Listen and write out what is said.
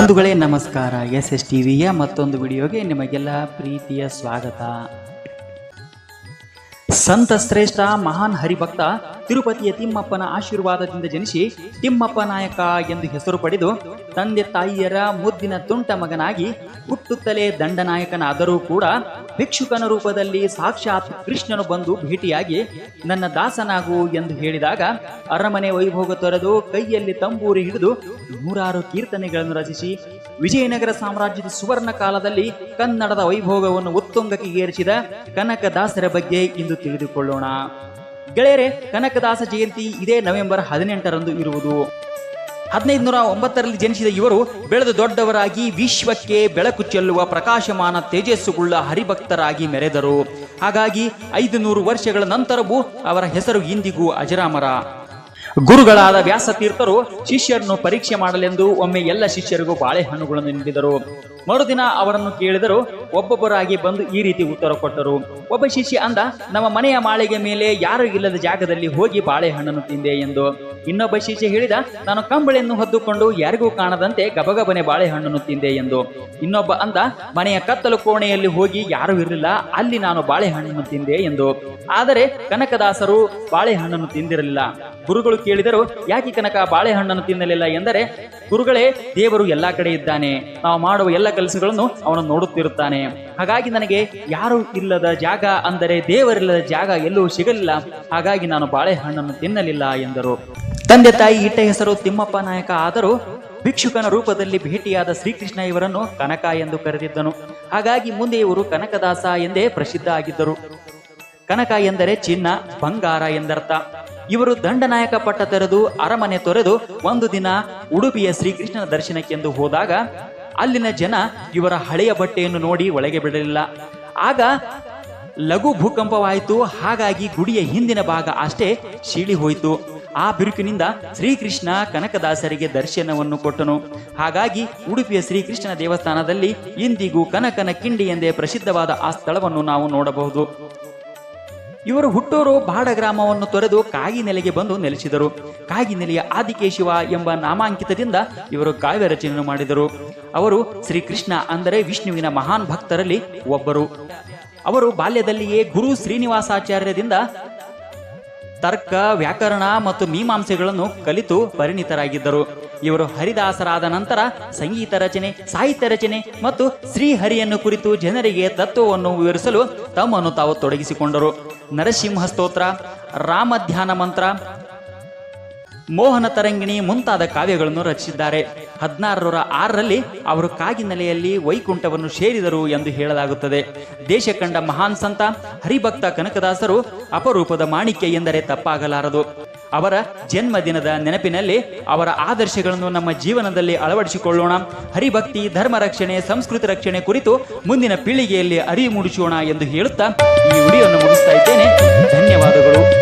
ಬಂಧುಗಳೇ, ನಮಸ್ಕಾರ. S S T ವಿಯ ಮತ್ತೊಂದು ವಿಡಿಯೋಗೆ ನಿಮಗೆಲ್ಲ ಪ್ರೀತಿಯ ಸ್ವಾಗತ. ಸಂತ ಶ್ರೇಷ್ಠ ಮಹಾನ್ ಹರಿಭಕ್ತ ತಿರುಪತಿಯ ತಿಮ್ಮಪ್ಪನ ಆಶೀರ್ವಾದದಿಂದ ಜನಿಸಿ ತಿಮ್ಮಪ್ಪ ನಾಯಕ ಎಂದು ಹೆಸರು ಪಡೆದು ತಂದೆ ತಾಯಿಯರ ಮುದ್ದಿನ ತುಂಟ ಮಗನಾಗಿ ಹುಟ್ಟುತ್ತಲೇ ದಂಡನಾಯಕನಾದರೂ ಕೂಡ ಭಿಕ್ಷುಕನ ರೂಪದಲ್ಲಿ ಸಾಕ್ಷಾತ್ ಕೃಷ್ಣನು ಬಂದು ಭೇಟಿಯಾಗಿ ನನ್ನ ದಾಸನಾಗು ಎಂದು ಹೇಳಿದಾಗ ಅರಮನೆ ವೈಭೋಗ ತೊರೆದು ಕೈಯಲ್ಲಿ ತಂಬೂರಿ ಹಿಡಿದು ನೂರಾರು ಕೀರ್ತನೆಗಳನ್ನು ರಚಿಸಿ ವಿಜಯನಗರ ಸಾಮ್ರಾಜ್ಯದ ಸುವರ್ಣ ಕಾಲದಲ್ಲಿ ಕನ್ನಡದ ವೈಭೋಗವನ್ನು ಉತ್ತುಂಗಕ್ಕೆ ಏರಿಸಿದ ಕನಕದಾಸರ ಬಗ್ಗೆ ಇಂದು ತಿಳಿದುಕೊಳ್ಳೋಣ. ಗೆಳೆಯರೆ, ಕನಕದಾಸ ಜಯಂತಿ ಇದೇ ನವೆಂಬರ್ ಹದಿನೆಂಟರಂದು ಇರುವುದು. ಹದಿನೈದು ನೂರ ಒಂಬತ್ತರಲ್ಲಿ ಜನಿಸಿದ ಇವರು ಬೆಳೆದು ದೊಡ್ಡವರಾಗಿ ವಿಶ್ವಕ್ಕೆ ಬೆಳಕು ಚೆಲ್ಲುವ ಪ್ರಕಾಶಮಾನ ತೇಜಸ್ಸುಗುಳ್ಳ ಹರಿಭಕ್ತರಾಗಿ ಮೆರೆದರು. ಹಾಗಾಗಿ ಐದು ನೂರು ವರ್ಷಗಳ ನಂತರವೂ ಅವರ ಹೆಸರು ಇಂದಿಗೂ ಅಜರಾಮರ. ಗುರುಗಳಾದ ವ್ಯಾಸತೀರ್ಥರು ಶಿಷ್ಯರನ್ನು ಪರೀಕ್ಷೆ ಮಾಡಲೆಂದು ಒಮ್ಮೆ ಎಲ್ಲ ಶಿಷ್ಯರಿಗೂ ಬಾಳೆಹಣ್ಣುಗಳನ್ನು ನೀಡಿದರು. ಮರುದಿನ ಅವರನ್ನು ಕೇಳಿದರು ಒಬ್ಬೊಬ್ಬರಾಗಿ ಬಂದು ಈ ರೀತಿ ಉತ್ತರ ಕೊಟ್ಟರು. ಒಬ್ಬ ಶಿಷ್ಯ ಅಂದ, ನಮ್ಮ ಮನೆಯ ಮಾಳಿಗೆ ಮೇಲೆ ಯಾರು ಇಲ್ಲದ ಜಾಗದಲ್ಲಿ ಹೋಗಿ ಬಾಳೆಹಣ್ಣನ್ನು ತಿಂದೆ ಎಂದು. ಇನ್ನೊಬ್ಬ ಶಿಷ್ಯ ಹೇಳಿದ, ನಾನು ಕಂಬಳಿಯನ್ನು ಹೊದ್ದುಕೊಂಡು ಯಾರಿಗೂ ಕಾಣದಂತೆ ಗಬಗಬನೆ ಬಾಳೆಹಣ್ಣನ್ನು ತಿಂದೆ ಎಂದು. ಇನ್ನೊಬ್ಬ ಅಂದ, ಮನೆಯ ಕತ್ತಲು ಕೋಣೆಯಲ್ಲಿ ಹೋಗಿ ಯಾರೂ ಇರಲಿಲ್ಲ, ಅಲ್ಲಿ ನಾನು ಬಾಳೆಹಣ್ಣನ್ನು ತಿಂದೆ ಎಂದು. ಆದರೆ ಕನಕದಾಸರು ಬಾಳೆಹಣ್ಣನ್ನು ತಿಂದಿರಲಿಲ್ಲ. ಗುರುಗಳು ಕೇಳಿದರು, ಯಾಕೆ ಕನಕ ಬಾಳೆಹಣ್ಣನ್ನು ತಿನ್ನಲಿಲ್ಲ? ಎಂದರೆ, ಗುರುಗಳೇ, ದೇವರು ಎಲ್ಲಾ ಕಡೆ ಇದ್ದಾನೆ. ನಾವು ಮಾಡುವ ಎಲ್ಲ ಕೆಲಸಗಳನ್ನು ಅವನು ನೋಡುತ್ತಿರುತ್ತಾನೆ. ಹಾಗಾಗಿ ನನಗೆ ಯಾರು ಇಲ್ಲದ ಜಾಗ ಅಂದರೆ ದೇವರಿಲ್ಲದ ಜಾಗ ಎಲ್ಲೂ ಸಿಗಲಿಲ್ಲ. ಹಾಗಾಗಿ ನಾನು ಬಾಳೆಹಣ್ಣನ್ನು ತಿನ್ನಲಿಲ್ಲ ಎಂದರು. ತಂದೆ ತಾಯಿ ಇಟ್ಟ ಹೆಸರು ತಿಮ್ಮಪ್ಪ ನಾಯಕ ಆದರೂ ಭಿಕ್ಷುಕನ ರೂಪದಲ್ಲಿ ಭೇಟಿಯಾದ ಶ್ರೀಕೃಷ್ಣ ಇವರನ್ನು ಕನಕ ಎಂದು ಕರೆದಿದ್ದನು. ಹಾಗಾಗಿ ಮುಂದೆ ಇವರು ಕನಕದಾಸ ಎಂದೇ ಪ್ರಸಿದ್ಧ ಆಗಿದ್ದರು. ಕನಕ ಎಂದರೆ ಚಿನ್ನ, ಬಂಗಾರ ಎಂದರ್ಥ. ಇವರು ದಂಡನಾಯಕ ಪಟ್ಟ ತೆರೆದು ಅರಮನೆ ತೊರೆದು ಒಂದು ದಿನ ಉಡುಪಿಯ ಶ್ರೀಕೃಷ್ಣನ ದರ್ಶನಕ್ಕೆಂದು ಹೋದಾಗ ಅಲ್ಲಿನ ಜನ ಇವರ ಹಳೆಯ ಬಟ್ಟೆಯನ್ನು ನೋಡಿ ಒಳಗೆ ಬಿಡಲಿಲ್ಲ. ಆಗ ಲಘು ಭೂಕಂಪವಾಯಿತು. ಹಾಗಾಗಿ ಗುಡಿಯ ಹಿಂದಿನ ಭಾಗ ಅಷ್ಟೇ ಶೀಳಿ ಹೋಯಿತು. ಆ ಬಿರುಕಿನಿಂದ ಶ್ರೀಕೃಷ್ಣ ಕನಕದಾಸರಿಗೆ ದರ್ಶನವನ್ನು ಕೊಟ್ಟನು. ಹಾಗಾಗಿ ಉಡುಪಿಯ ಶ್ರೀಕೃಷ್ಣನ ದೇವಸ್ಥಾನದಲ್ಲಿ ಇಂದಿಗೂ ಕನಕನ ಕಿಂಡಿ ಎಂದೇ ಪ್ರಸಿದ್ಧವಾದ ಆ ಸ್ಥಳವನ್ನು ನಾವು ನೋಡಬಹುದು. ಇವರು ಹುಟ್ಟೂರು ಬಾಡ ಗ್ರಾಮವನ್ನು ತೊರೆದು ಕಾಗಿನೆಲೆಗೆ ಬಂದು ನೆಲೆಸಿದರು. ಕಾಗಿನೆಲೆಯ ಆದಿಕೇಶಿವ ಎಂಬ ನಾಮಾಂಕಿತದಿಂದ ಇವರು ಕಾವ್ಯ ರಚನೆಯನ್ನು ಮಾಡಿದರು. ಅವರು ಶ್ರೀಕೃಷ್ಣ ಅಂದರೆ ವಿಷ್ಣುವಿನ ಮಹಾನ್ ಭಕ್ತರಲ್ಲಿ ಒಬ್ಬರು. ಅವರು ಬಾಲ್ಯದಲ್ಲಿಯೇ ಗುರು ಶ್ರೀನಿವಾಸಾಚಾರ್ಯರಿಂದ ತರ್ಕ, ವ್ಯಾಕರಣ ಮತ್ತು ಮೀಮಾಂಸೆಗಳನ್ನು ಕಲಿತು ಪರಿಣಿತರಾಗಿದ್ದರು. ಇವರು ಹರಿದಾಸರಾದ ನಂತರ ಸಂಗೀತ ರಚನೆ, ಸಾಹಿತ್ಯ ರಚನೆ ಮತ್ತು ಶ್ರೀಹರಿಯನ್ನು ಕುರಿತು ಜನರಿಗೆ ತತ್ವವನ್ನು ವಿವರಿಸಲು ತಮ್ಮನ್ನು ತಾವು ತೊಡಗಿಸಿಕೊಂಡರು. ನರಸಿಂಹ ಸ್ತೋತ್ರ ರಾಮಧ್ಯಾನ ಮಂತ್ರ, ಮೋಹನ ತರಂಗಿಣಿ ಮುಂತಾದ ಕಾವ್ಯಗಳನ್ನು ರಚಿಸಿದ್ದಾರೆ. ಹದಿನಾರರ ಆರರಲ್ಲಿ ಅವರು ಕಾಗಿನೆಲೆಯಲ್ಲಿ ವೈಕುಂಠವನ್ನು ಸೇರಿದರು ಎಂದು ಹೇಳಲಾಗುತ್ತದೆ. ದೇಶ ಕಂಡ ಮಹಾನ್ ಸಂತ ಹರಿಭಕ್ತ ಕನಕದಾಸರು ಅಪರೂಪದ ಮಾಣಿಕ್ಯ ಎಂದರೆ ತಪ್ಪಾಗಲಾರದು. ಅವರ ಜನ್ಮದಿನದ ನೆನಪಿನಲ್ಲಿ ಅವರ ಆದರ್ಶಗಳನ್ನು ನಮ್ಮ ಜೀವನದಲ್ಲಿ ಅಳವಡಿಸಿಕೊಳ್ಳೋಣ. ಹರಿಭಕ್ತಿ, ಧರ್ಮ ರಕ್ಷಣೆ, ಸಂಸ್ಕೃತಿ ರಕ್ಷಣೆ ಕುರಿತು ಮುಂದಿನ ಪೀಳಿಗೆಯಲ್ಲಿ ಅರಿವು ಮೂಡಿಸೋಣ ಎಂದು ಹೇಳುತ್ತಾ ಈ ವಿಡಿಯೋವನ್ನು ಮುಗಿಸ್ತಾ ಇದ್ದೇನೆ. ಧನ್ಯವಾದಗಳು.